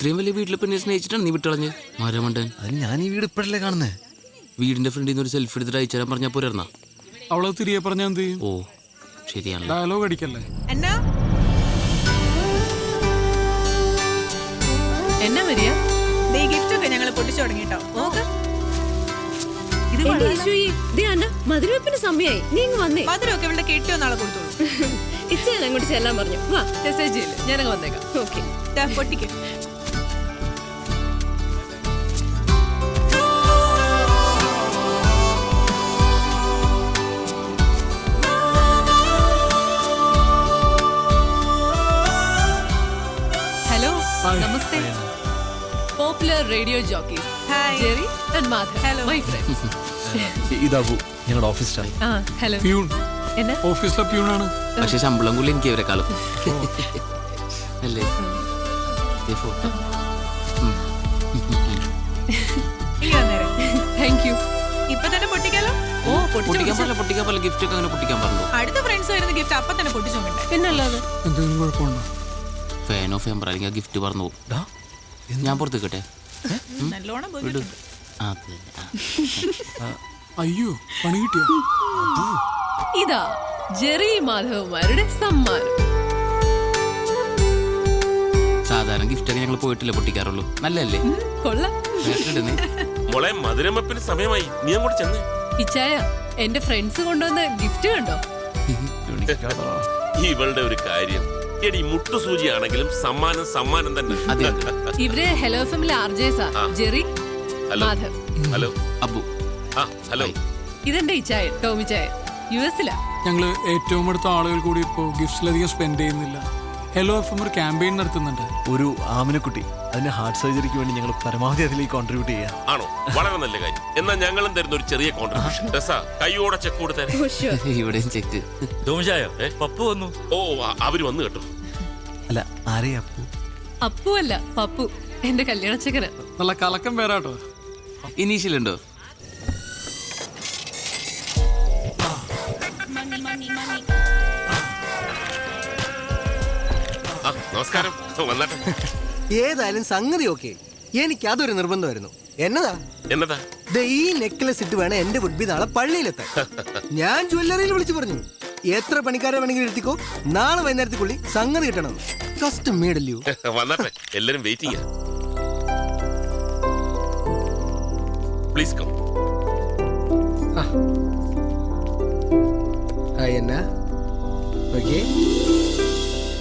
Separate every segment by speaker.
Speaker 1: ഇത്രയും വലിയ വീട്ടിൽ പിന്നെ സ്നേഹിച്ചിട്ടാണ് നീ വിട്ടളഞ്ഞ്? മരമണ്ടൻ.
Speaker 2: അതിന് ഞാൻ ഈ വീട് ഇപ്പോഴല്ലേ കാണുന്നേ?
Speaker 1: വീടിന്റെ ഫ്രണ്ടിൽ നിന്ന് ഒരു സെൽഫി എടുത്തിട്ട് അയച്ചു തരാൻ പറഞ്ഞാൽ പോരാ
Speaker 3: അവളെ തിരികെ പറഞ്ഞാൽ എന്ത് ചെയ്യും?
Speaker 1: ഓ ശരിയാണ്
Speaker 3: ഡയലോഗ് അടിക്കല്ലേ?
Speaker 4: എന്നാ?
Speaker 5: എന്നാ വരിക
Speaker 4: ദേ ഗിഫ്റ്റ് ഒക്കെ ഞങ്ങൾ പൊട്ടിച്ചു നോക്ക്.
Speaker 5: ഈശോയെ, ദേ അന്ന മധുരവെപ്പിന് സമയായി. നീ ഇങ്ങ് വന്നേ.
Speaker 4: മധുരമൊക്കെ ഇവിടെ കെട്ടിയോ നാളെ കൊടുത്തോളൂ.
Speaker 5: ഇച്ചയാൻ അങ്ങോട്ട് ചെല്ലാൻ പറഞ്ഞു. വാ. മെസ്സേജ് ചെയ്യില്ല ഞാനങ്ങ് വന്നേക്കാം. ഓക്കെ
Speaker 4: ദാ, പൊട്ടിക്ക്.
Speaker 5: Popular radio jockeys
Speaker 4: hi
Speaker 5: Jerry and Madhav
Speaker 4: hello
Speaker 5: my friends
Speaker 2: ഇതാബു ഞങ്ങളുടെ ഓഫീസ് സ്റ്റാഫ്
Speaker 5: ആ ഹലോ
Speaker 3: പ്യൂൺ.
Speaker 5: എന്നാ?
Speaker 3: ഓഫീസിലെ പ്യൂണാണ്.
Speaker 1: പക്ഷെ ശമ്പളം കൂടി എനിക്ക് ഇവരെക്കാളും. അല്ലേ? ദേ photo.
Speaker 4: ഇനി വന്നേരം.
Speaker 5: താങ്ക് യു
Speaker 4: ഇപ്പൊ തന്നെ പൊട്ടിക്കാലോ?
Speaker 5: ഓ പൊട്ടിച്ചു
Speaker 1: പൊട്ടിക്കാൻ പോലെ പൊട്ടിക്കാൻ പോലെ ഗിഫ്റ്റ് ഒക്കെ അങ്ങനെ പൊട്ടിക്കാൻ പറഞ്ഞു
Speaker 4: അടുത്ത ഫ്രണ്ട്സ് വരുന്ന ഗിഫ്റ്റ് അപ്പൊ തന്നെ പൊട്ടിച്ചു
Speaker 3: എന്തെങ്കിലും കുഴപ്പമുണ്ടോ?
Speaker 1: ഫാൻ ഓഫ് ചെയ്യാൻ അല്ലെങ്കിൽ ഗിഫ്റ്റ് പറഞ്ഞു പോകും. ഞാൻ
Speaker 4: നല്ലോണം പോയിട്ടുണ്ട്
Speaker 1: അത് ആ.
Speaker 3: അയ്യോ പണി കിട്ടിയോ?
Speaker 5: ഇതാ ജെറി മാധവന്മാരുടെ സമ്മാനം.
Speaker 1: സാധാരണ ഗിഫ്റ്റ് ഒക്കെ ഞങ്ങൾ പോയിട്ടില്ല പൊട്ടിക്കാറുള്ളൂ. നല്ലല്ലേ
Speaker 5: കൊള്ളാം?
Speaker 6: മോളെ മധുരമപ്പിന് സമയമായി. നീ അങ്ങോട്ട് ചെന്ന്.
Speaker 5: ഇച്ചായ എന്റെ ഫ്രണ്ട്സ് കൊണ്ടുവന്ന ഗിഫ്റ്റ് കണ്ടോ?
Speaker 6: ഇവളുടെ ഒരു കാര്യം. എടി മുട്ടുസൂചിയാണെങ്കിലും സമ്മാനം സമ്മാനം തന്നെ.
Speaker 5: ഇവർ ഹലോ ഫാമിലി ആർജേസാ ജെറി
Speaker 6: ഹലോ. ഹലോ.
Speaker 1: അബു.
Speaker 6: ആ ഹലോ.
Speaker 5: ഇതെന്റെ ഇച്ചായ ടോമി ചായ. യു എസിലാ?
Speaker 3: ഞങ്ങൾ ഏറ്റവും അടുത്ത ആളുകൾ കൂടി ഇപ്പോൾ ഗിഫ്റ്റ്സിലധികം സ്പെൻഡ് ചെയ്യുന്നില്ല. ഹലോ എഫ് എം ഒരു ക്യാമ്പയിൻ നടത്തുന്നുണ്ട്.
Speaker 2: ഒരു ആമിനക്കുട്ടി അതിന്റെ ഹാർട്ട് സർജറിക്ക് വേണ്ടി ഞങ്ങൾ പരമാവധി അതിലേക്ക് കോൺട്രിബ്യൂട്ട് ചെയ്യാം.
Speaker 6: ആണോ? വളരെ നല്ല കാര്യം. എന്നാൽ ഞങ്ങളും തരുന്ന ഒരു ചെറിയ കോൺട്രിബ്യൂഷൻ രസ കൈയോടെ ചെക്ക് കൊടുത്തേ
Speaker 1: ഇവിടെയും ചെക്ക്
Speaker 6: തോമശായ പപ്പു വന്നു. ഓ അവർ വന്നു കേട്ടോ.
Speaker 2: അല്ല ആരെയാ അപ്പു
Speaker 5: അപ്പു അല്ല പപ്പു. എന്റെ കല്യാണച്ചക്കന
Speaker 3: നല്ല കലക്കം പേരാട്ടോ.
Speaker 1: ഇനീഷ്യൽ ഉണ്ടോ
Speaker 6: ആ നമസ്കാരം.
Speaker 7: ഏതായാലും സംഗതി ഓക്കെ. എനിക്ക് അതൊരു നിർബന്ധമായിരുന്നു. എന്നതാ?
Speaker 6: എന്നതാ?
Speaker 7: ഈ നെക്ലസ് ഇട്ട് വേണം എന്റെ വുഡ്ബി നാളെ പള്ളിയിലെത്താൻ. ഞാൻ ജ്വല്ലറിയിൽ വിളിച്ചു പറഞ്ഞു. എത്ര പണിക്കാരെ വേണമെങ്കിലും എടുത്തിക്കോ നാളെ വൈകുന്നേരത്തേക്കുള്ളി സംഗതി കിട്ടണം. കസ്റ്റം മേഡല്ലയോ
Speaker 6: വന്നാട്ടെ. എല്ലാരും വെയിറ്റിംഗ് പ്ലീസ് കം
Speaker 7: ഹായ് എന്നാ okay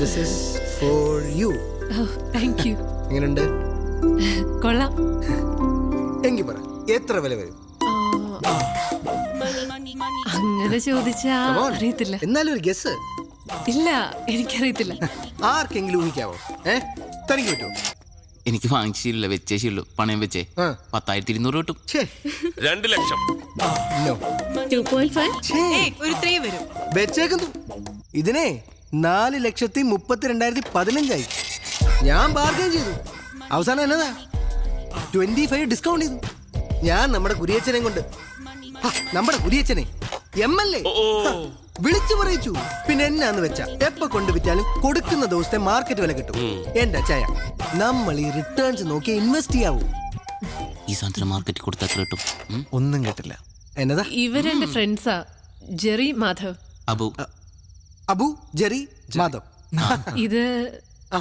Speaker 7: this is for you
Speaker 5: thank you
Speaker 7: എങ്ങനെയുണ്ട്
Speaker 5: കൊള്ളാം.
Speaker 7: എങ്കി പറ എത്ര വില വരും?
Speaker 5: അങ്ങനെ ചോദിച്ചാ
Speaker 7: Come on.
Speaker 5: അറിയത്തില്ല.
Speaker 7: എന്നാലും ഒരു ഗസ്
Speaker 5: ഇല്ല എനിക്കറിയത്തില്ല.
Speaker 7: ആർക്കെങ്കിലും ഊഹിക്കാവോ? ഏ? തനിക്ക് പറ്റുമോ
Speaker 1: എനിക്ക് വാങ്ങിച്ചില്ല വെച്ചേ ശീലു പണയം വെച്ചേ.
Speaker 7: ആ.
Speaker 1: പത്തായിരത്തി ഇരുന്നൂറ് കിട്ടും.
Speaker 7: ഛേ.
Speaker 6: രണ്ട് lakh.
Speaker 7: No
Speaker 5: two point five
Speaker 7: ഛേ.
Speaker 4: ഒരു ത്രീ വരും.
Speaker 7: വെച്ചേക്കുന്നു. ഇതിനെ നാല് ലക്ഷത്തി മുപ്പത്തി രണ്ടായിരത്തി പതിനഞ്ചായി. ഞാൻ ബാർഗൈൻ ചെയ്തു. അവസാനം എന്നതാ? ട്വന്റി ഫൈവ് ഡിസ്കൗണ്ട് ചെയ്തു. ഞാൻ നമ്മുടെ കുരിയച്ചനെ കൊണ്ട്. നമ്മുടെ കുരിയച്ചനെ. M L A. വിളിച്ചു പറയിച്ചു. പിന്നെ എന്നാന്ന് വെച്ചാ എപ്പ കൊണ്ട് വിറ്റാലും കൊടുക്കുന്ന ദിവസത്തെ മാർക്കറ്റ് വില കിട്ടും. എന്റെ ചായ നമ്മൾ ഈ റിട്ടേൺസ് നോക്കി ഇൻവെസ്റ്റ് ചെയ്യാവൂ.
Speaker 1: ഈ സാധനം മാർക്കറ്റിൽ കൊടുത്താൽ കിട്ടും?
Speaker 2: ഒന്നും കേട്ടില്ല.
Speaker 7: എന്നതാ?
Speaker 5: ഇവരെന്റെ ഫ്രണ്ട്സാ ജെറി മാധവ്.
Speaker 1: അബു.
Speaker 7: അബു? ജെറി മാധവ്.
Speaker 5: ഇത്
Speaker 7: ആ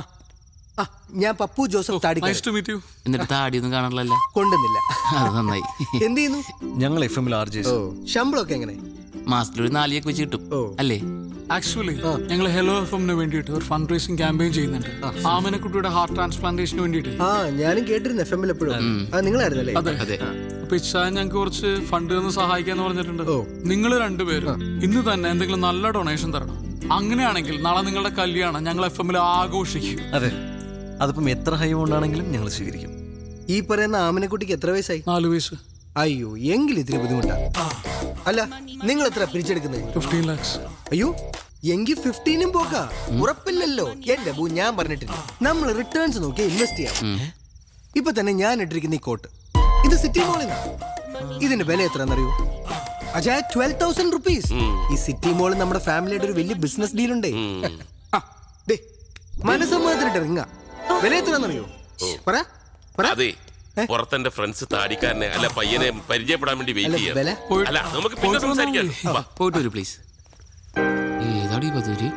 Speaker 7: ആ ഞാൻ പപ്പു ജോസഫ് താടി
Speaker 3: നൈസ് ടു മീറ്റ് യു
Speaker 1: എന്നിട്ട് താടിയൊന്നും കാണാറില്ല
Speaker 7: കൊണ്ടുന്നില്ല
Speaker 1: അത് നന്നായി.
Speaker 7: എന്ത് ചെയ്യുന്നു?
Speaker 2: ഞങ്ങൾ എഫ് എമ്മിൽ ആർ ജെ
Speaker 7: ഓ ശമ്പളമൊക്കെ എങ്ങനെ?
Speaker 1: മാസത്തിൽ ഒരു നാലിയൊക്കെ വെച്ച് കിട്ടും.
Speaker 7: ഓ.
Speaker 1: അല്ലേ?
Speaker 3: ആക്ച്വലി ഞങ്ങൾ ഹെലോ എഫ് എമ്മിന് വേണ്ടിയിട്ട് ഒരു ഫണ്ട് റേസിംഗ് ക്യാമ്പയിൻ ചെയ്യുന്നുണ്ട് ആമനക്കുട്ടിയുടെ ഹാർട്ട് ട്രാൻസ്പ്ലാന്റേഷന് വേണ്ടിയിട്ട്.
Speaker 7: ആ ഞാനും കേട്ടിരുന്നു എഫ് എമ്മിൽ എപ്പോഴും. ആ നിങ്ങളായിരുന്നല്ലേ?
Speaker 3: അതെ.
Speaker 1: അതെ.
Speaker 3: അപ്പൊ ഇച്ഛാൻ ഞങ്ങൾക്ക് കുറച്ച് ഫണ്ട് തന്ന് സഹായിക്കാന്ന് പറഞ്ഞിട്ടുണ്ട്. നിങ്ങൾ രണ്ടുപേരും ഇന്ന് തന്നെ എന്തെങ്കിലും നല്ല ഡൊണേഷൻ തരണം? അങ്ങനെയാണെങ്കിൽ നാളെ നിങ്ങളുടെ കല്യാണം ഞങ്ങൾ എഫ് എമ്മിൽ ആഘോഷിക്കും.
Speaker 2: അതെ. അതിപ്പം എത്ര ഹൈ ഉണ്ടാണെങ്കിലും ഞങ്ങൾ സ്വീകരിക്കും.
Speaker 7: ഈ പറയുന്ന ആമനക്കുട്ടിക്ക് എത്ര വയസ്സായി?
Speaker 3: നാല് വയസ്സ്.
Speaker 7: അയ്യോ എങ്കിൽ ഇത്തിരി ബുദ്ധിമുട്ടാ. അല്ല നിങ്ങൾ എത്ര പിരിച്ചെടുക്കുന്നത്
Speaker 3: ഫിഫ്റ്റീൻ ലാക്സ്
Speaker 7: അയ്യോ എങ്കിൽ ഫിഫ്റ്റീനും പോക്കാ. ഉറപ്പില്ലല്ലോ. എന്റെ ബൂ ഞാൻ പറഞ്ഞിട്ടില്ല. നമ്മൾ റിട്ടേൺസ് നോക്കി ഇൻവെസ്റ്റ് ചെയ്യാം. ഇപ്പൊ തന്നെ ഞാൻ ഇട്ടിരിക്കുന്ന ഈ കോട്ട് ഇത് സിറ്റി മോളിൽ ഇതിന്റെ വില എത്രയാണെന്നറിയോ? അജാ ട്വൽവ് തൗസൻഡ് റുപ്പീസ് ഈ സിറ്റി മോളിൽ നമ്മുടെ ഫാമിലിയുടെ ഒരു വലിയ ബിസിനസ് ഡീൽ ഉണ്ട്. മനസ്സമ്മതത്തിനിട്ട് റിങ്ങ വില എത്രയാണെന്നറിയോ പറ പറ.
Speaker 6: അതെ പുറത്തെന്റെ ഫ്രണ്ട്സ് താടിക്കാരനെ അല്ല പയ്യനെ പരിചയപ്പെടാൻ വേണ്ടി വെയിറ്റ് ചെയ്യാം. അല്ല നമുക്ക് പിന്നെ സംസാരിക്കാം.
Speaker 1: പോയിട്ട് വരൂ പ്ലീസ് ഏതാടി ബദൂരി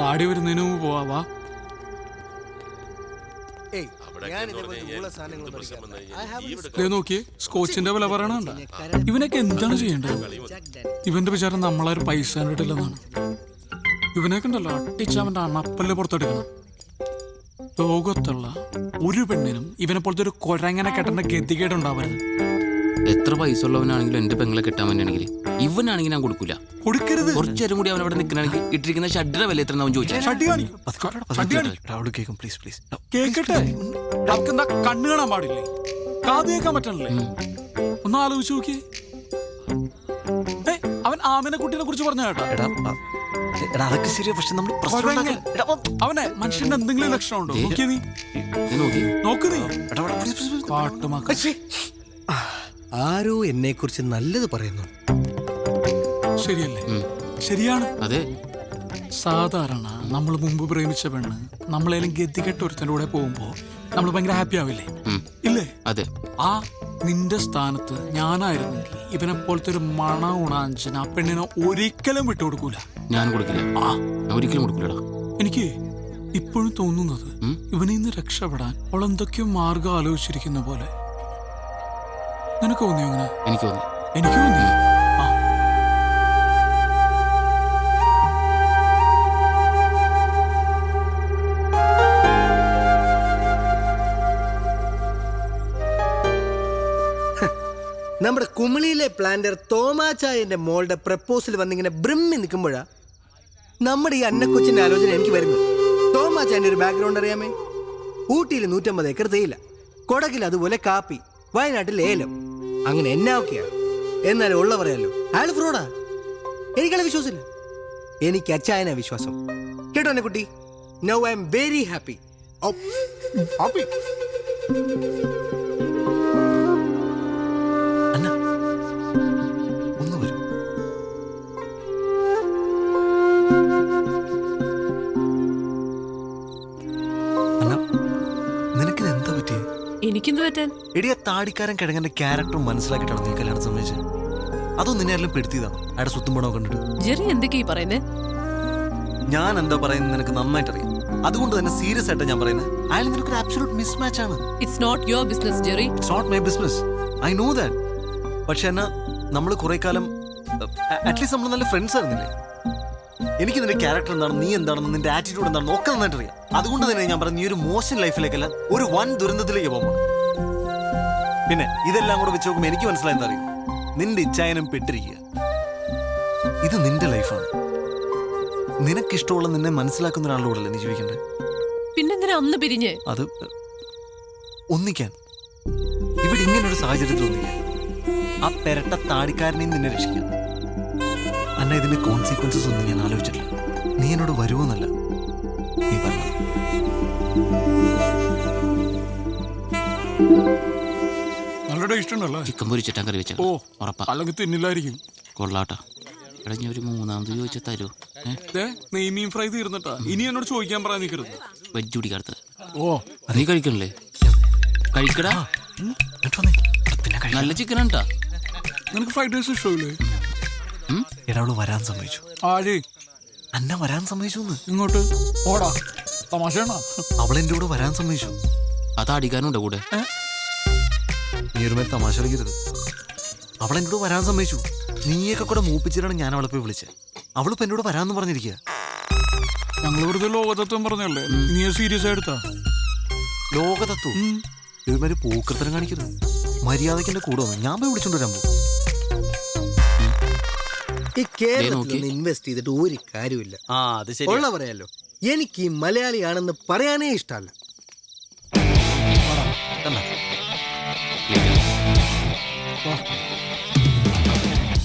Speaker 3: താടി വരുന്നതിന് മുമ്പ് പോവാ നോക്കിയേ സ്കോച്ചിന്റെ വില പറയണണ്ട ഇവനൊക്കെ എന്താണ് ചെയ്യേണ്ടത്? ഇവന്റെ വിചാരം നമ്മളൊരു പൈസ കണ്ടിട്ടില്ലെന്നാണ് ഇവനൊക്കെ ഉണ്ടല്ലോ അട്ടിച്ച് അവന്റെ അണപ്പല്ല് പുറത്തെടുക്കണം. ലോകത്തുള്ള ഒരു പെണ്ണിനും ഇവനെ പോലത്തെ ഒരു കൊരങ്ങനെ കെട്ടേണ്ട ഗതികേട് ഉണ്ടാവരുത്
Speaker 1: എത്ര പൈസ ഉള്ളവനാണെങ്കിലും എന്റെ പെങ്ങളെ കെട്ടാൻ വേണ്ടിയാണെങ്കിൽ ഇവനാണെങ്കിൽ ഞാൻ കൊടുക്കൂല.
Speaker 3: കൊടുക്കരുത്.
Speaker 1: കുറച്ചേരം കൂടി അവൻ അവിടെ നിൽക്കണമെങ്കിൽ ഇട്ടിരിക്കുന്ന ഷഡ്ര വില എത്ര അവൻ
Speaker 3: ഷട്ടി ഷട്ടി
Speaker 2: കേൾക്കും പ്ലീസ് പ്ലീസ്
Speaker 3: കേക്കട്ടെ. എന്താ കണ്ണ് കാണാൻ പാടില്ലേ? കാത് കേൾക്കാൻ പറ്റണല്ലേ? ഒന്ന് ആലോചിച്ച് നോക്കി അവൻ ആമിനെ കുട്ടീനെ കുറിച്ച് പറഞ്ഞ കേട്ടോ.
Speaker 2: എടാ എടാ അതൊക്കെ ശരിയാ പക്ഷെ നമ്മൾ
Speaker 3: അവനെ മനുഷ്യന്റെ എന്തെങ്കിലും ലക്ഷണം ഉണ്ടോ നോക്കിയ നീ.
Speaker 1: നീ നോക്കി.
Speaker 3: നോക്ക് നീ.
Speaker 2: എടാ.
Speaker 3: കാട്ടുമാക്ക
Speaker 7: ആരോ എന്നെ കുറിച്ച് നല്ലത് പറയുന്നു.
Speaker 3: ശരിയല്ലേ. ശരിയാണ്.
Speaker 1: അതെ.
Speaker 3: സാധാരണ നമ്മൾ മുമ്പ് പ്രേമിച്ച പെണ്ണ് നമ്മളേലും ഗതികെട്ട ഒരുത്തന്റെ കൂടെ പോകുമ്പോ നമ്മൾ ഭയങ്കര ഹാപ്പി ആവില്ലേ. ഇല്ലേ?
Speaker 1: അതെ.
Speaker 3: ആ നിന്റെ സ്ഥാനത്ത് ഞാനായിരുന്നെങ്കിൽ ഇവനെ പോലത്തെ ഒരു മണ ഉണാഞ്ചൻ ആ പെണ്ണിനെ ഒരിക്കലും വിട്ടുകൊടുക്കൂല
Speaker 1: ഞാൻ കൊടുക്കില്ല.
Speaker 3: ആ.
Speaker 1: ഞാൻ ഒരിക്കലും കൊടുക്കില്ലടാ.
Speaker 3: എനിക്ക് ഇപ്പോഴും തോന്നുന്നത് ഇവനെ നിന്ന് രക്ഷപ്പെടാൻ അവൾ എന്തൊക്കെയോ മാർഗം ആലോചിച്ചിരിക്കുന്ന പോലെ. നിനക്ക് തോന്നിയോ അങ്ങനെ
Speaker 1: എനിക്ക് തോന്നി.
Speaker 3: എനിക്ക് തോന്നി.
Speaker 7: കുമിളിയിലെ പ്ലാന്റർ തോമാചായന്റെ മോളുടെ പ്രപ്പോസൽ വന്നിങ്ങനെ ബ്രിമ്മി നിൽക്കുമ്പോഴാ നമ്മുടെ ഈ അന്നക്കൊച്ചിന്റെ ആലോചന എനിക്ക് വരുന്നത് തോമാച്ചായന്റെ ഒരു ബാക്ക്ഗ്രൗണ്ട് അറിയാമേ? ഊട്ടിയിൽ നൂറ്റമ്പത് ഏക്കർ തേയില കൊടകിൽ അതുപോലെ കാപ്പി വയനാട്ടിൽ ഏലം അങ്ങനെ എന്നാ ഒക്കെയാ. എന്നാലും ഉള്ള പറയാലോ അയാൾ ഫ്രോഡാ എനിക്കയാളെ വിശ്വാസമില്ല. എനിക്ക് അച്ചായന വിശ്വാസം. കേട്ടോ എന്നെ കുട്ടി? Now I am very happy happy
Speaker 5: പറ്റാൻ
Speaker 2: എടിയ താടിക്കാരൻ കിഴങ്ങന്റെ ക്യാരക്ടർ മനസ്സിലാക്കിയിട്ടാണ് നീ കല്യാണം സമ്മതിച്ചത് അതോ നിന്നെ ആരെങ്കിലും പെടുത്തിയതാണ് അയാളുടെ സ്വത്തും പണമോ കണ്ടിട്ട്.
Speaker 5: ജെറി എന്തൊക്കെയാ ഈ പറയുന്നേ?
Speaker 2: ഞാൻ എന്താ പറയുന്നത് നിനക്ക് നന്നായിട്ട് അറിയാം അതുകൊണ്ട് തന്നെ സീരിയസ് ആയിട്ട് ഞാൻ പറയുന്നത് അയാൾ നിനക്ക് ഒരു മിസ്മാച്ച് ആണ്.
Speaker 5: It's not your business Jerry.
Speaker 2: It's not my business I know that പക്ഷെ എന്നാ നമ്മൾ കുറെ കാലം അറ്റ്ലീസ്റ്റ് നമ്മൾ നല്ല ഫ്രണ്ട്സ് ആയിരുന്നില്ലേ? എനിക്ക് നിന്റെ ക്യാരക്ടർ എന്താണ് നീ എന്താണെന്ന് നിന്റെ ആറ്റിറ്റ്യൂഡ് എന്താണെന്ന് ഒക്കെ നന്നായിട്ട് അറിയാം അതുകൊണ്ട് തന്നെ ഞാൻ പറഞ്ഞു നീ ഒരു മോശം ലൈഫിലേക്കല്ല ഒരു വൻ ദുരന്തത്തിലേക്ക് പോകുമ്പോൾ. പിന്നെ ഇതെല്ലാം കൂടെ വെച്ച് നോക്കുമ്പോൾ എനിക്ക് മനസ്സിലായി എന്തറിയും നിന്റെ ഇച്ഛായനം പെട്ടിരിക്കുക. ഇത് നിന്റെ ലൈഫാണ്. നിനക്കിഷ്ടമുള്ള നിന്നെ മനസ്സിലാക്കുന്ന ഒരാളുടെ കൂടെ നീ ജീവിക്കണ്ടേ?
Speaker 5: പിന്നെന്തിനാ അന്ന് പിരിഞ്ഞ്?
Speaker 2: അത് ഒന്നിക്കാൻ. ഇവിടെ ഇങ്ങനെ ഒരു സാഹചര്യത്തിൽ ഒന്നിക്കാൻ. ആ പെരട്ട താടിക്കാരനെയും നിന്നെ രക്ഷിക്കാം അന്ന ഇതിന്റെ കോൺസിക്വൻസസ് ഒന്നും ഞാൻ ആലോചിച്ചിട്ടില്ല. നീ എന്നോട് വരുമെന്നല്ല നീ പറഞ്ഞു.
Speaker 3: ടേസ്റ്റ് ഉണ്ടല്ലേ
Speaker 1: ചിക്കൻ പൊരിച്ചിട്ടാൻ കറി വെച്ചത്
Speaker 3: ഓ
Speaker 1: ഉറപ്പാ.
Speaker 3: അല്ലെങ്കിൽ തിന്നില്ലായിരിക്കും.
Speaker 1: കൊള്ളാട്ടാ. എടാ ഞാൻ ഒരു മൂന്നാമത്
Speaker 3: ചോദിച്ച നെയ്മീൻ ഫ്രൈ തീർന്നിട്ടാ. ഇനി എന്നോട് ചോദിക്കാൻ പറയാൻ നിൽക്കരുത്.
Speaker 1: വെജ് കുടിക്കാത്ത
Speaker 3: ഓ.
Speaker 1: നീ കഴിക്കണല്ലേ? കഴിക്കടാ. നല്ല ചിക്കൻ ഉണ്ടാ
Speaker 3: നിനക്ക് ഫ്രൈഡ് റൈസ് ഇഷ്ടമില്ലേ
Speaker 2: എടാ വരാൻ സമ്മതിച്ചു. അന്ന വരാൻ സമ്മതിച്ചു
Speaker 3: ഇങ്ങോട്ട്. ഓടാ. തമാശ
Speaker 2: അവൾ എന്റെ കൂടെ വരാൻ സമ്മതിച്ചു.
Speaker 1: അത് അടിക്കാനുണ്ടോ കൂടെ.
Speaker 2: നീ ഒരു മേൽ തമാശ കളിക്കരുത്. അവൾ എന്നോട് വരാൻ സമ്മതിച്ചു. നീയൊക്കെ കൂടെ മൂപ്പിച്ചിട്ടാണ് ഞാൻ അവളെ പോയി വിളിച്ചത് അവളിപ്പോ എന്നോട് വരാന്ന് പറഞ്ഞിരിക്കുക
Speaker 3: ഞങ്ങൾ വെറുതെ ലോകതത്വം പറഞ്ഞല്ലേ? നീ സീരിയസ് ആയിട്ടാ
Speaker 2: ലോകതത്വം? ഇതുമാതിരി പൂക്കൃത്തരം കാണിക്കരുത്. മര്യാദയ്ക്ക് എന്റെ കൂടെ വന്നു. ഞാൻ പോയി വിളിച്ചോണ്ട് വരാൻ പോകും.
Speaker 7: ഈ കേരളത്തിൽ ഇൻവെസ്റ്റ് ചെയ്തിട്ട് ഒരു കാര്യമില്ല
Speaker 2: ആ അത്
Speaker 7: പറയാലോ. എനിക്ക് ഈ മലയാളിയാണെന്ന് പറയാനേ ഇഷ്ടമല്ല.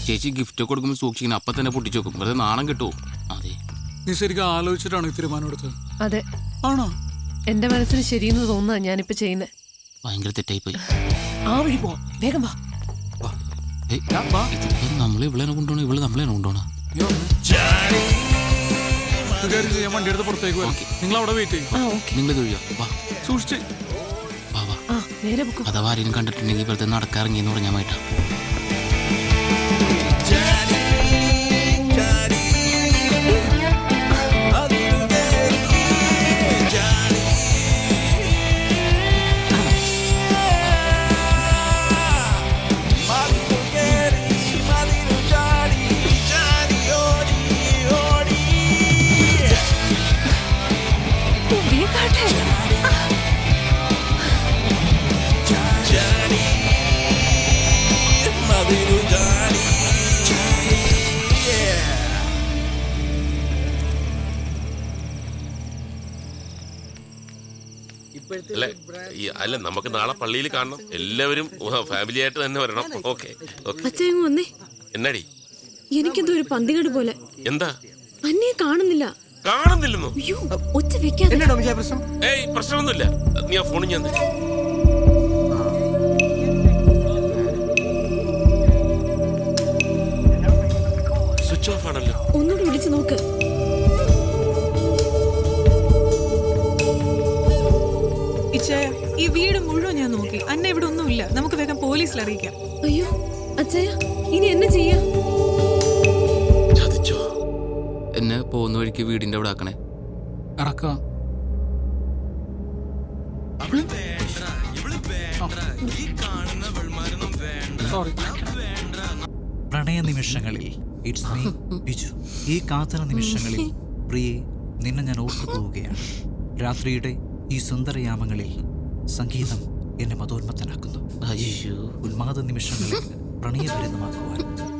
Speaker 1: ചേച്ചി ഗിഫ്റ്റ് ഒക്കെ കൊടുക്കുമ്പോൾ സൂക്ഷിക്കണം. അപ്പൊ തന്നെ പൊട്ടിച്ചു വെക്കും. വെറുതെ നാണം കിട്ടുമോ അതെ.
Speaker 3: നീ ശരിക്കും ആലോചിച്ചിട്ടാണ് ഈ തീരുമാനം എടുത്തത്?
Speaker 5: അതെ.
Speaker 3: ആണോ?
Speaker 5: എന്റെ മനസ്സിന് ശരിയെന്ന് തോന്നുന്ന ഞാനിപ്പോ ചെയ്യുന്നത്
Speaker 1: ഭയങ്കര തെറ്റായി പോയി
Speaker 5: ആ വഴി പോ. വേഗം വാ.
Speaker 1: കൊണ്ടുപോകണം? നമ്മളെ കൊണ്ടുപോകണം?
Speaker 3: നീ വന്നേ. ഒരു കാര്യം ചെയ്യാൻ വണ്ടി എടുത്ത് പുറത്തേക്ക് വരാം. നിങ്ങൾ അവിടെ വെയിറ്റ് ചെയ്യും.
Speaker 8: നിങ്ങൾ തൊഴിയോ വാ.
Speaker 3: സൂക്ഷിച്ച്.
Speaker 8: വാ വാ. അഥവാ ആരെയും കണ്ടിട്ടുണ്ടെങ്കിൽ ഇപ്പോഴത്തെ നടക്കാറിങ്ങിന്ന് പറഞ്ഞാൽ മായിട്ടാ
Speaker 6: അല്ല? ഈ അല്ല നമുക്ക് നാളെ പള്ളിയിൽ കാണണം. എല്ലാവരും ഫാമിലി ആയിട്ട് തന്നെ വരണം. ഓക്കെ
Speaker 9: വന്നേ?
Speaker 6: എന്നാടി?
Speaker 9: എനിക്കെന്തോ ഒരു പന്തികേട് പോലെ.
Speaker 6: എന്താ?
Speaker 9: അന്നേ കാണുന്നില്ല.
Speaker 6: കാണുന്നില്ലെന്നോ?
Speaker 9: അയ്യോ ഒച്ച വെക്കാതെ.
Speaker 7: പ്രശ്നം?
Speaker 6: ഏയ് പ്രശ്നമൊന്നുമില്ല. നീ ആ ഫോണിൽ ഞാൻ തരാം. സ്വിച്ച് ഓഫ് ആണല്ലോ.
Speaker 9: ഒന്നുകൂടി വിളിച്ചു നോക്ക്.
Speaker 4: വീട് മുഴുവൻ ഞാൻ നോക്കി. അന്ന ഇവിടെ ഒന്നുമില്ല. നമുക്ക് വേഗം പോലീസിൽ അറിയിക്കാം.
Speaker 9: അയ്യോ അച്ഛയ ഇനി എന്നെ ചെയ്യാ?
Speaker 8: ചതിച്ചോ? എന്നെ പോകുന്ന വഴിക്ക് വീടിന്റെ അവിടെ ആക്കണേ.
Speaker 10: പ്രണയ നിമിഷങ്ങളിൽ ഇറ്റ്സ് മീ ബിജു. ഈ കാത്തന നിമിഷങ്ങളിൽ പ്രിയെ നിന്നെ ഞാൻ ഓർത്തു പോവുകയാണ് രാത്രിയുടെ ഈ സുന്ദരയാമങ്ങളിൽ സംഗീതം എന്നെ മതോന്മത്തനാക്കുന്നു. ഉന്മാദ നിമിഷങ്ങളിൽ പ്രണയഭരിതമാക്കുവാൻ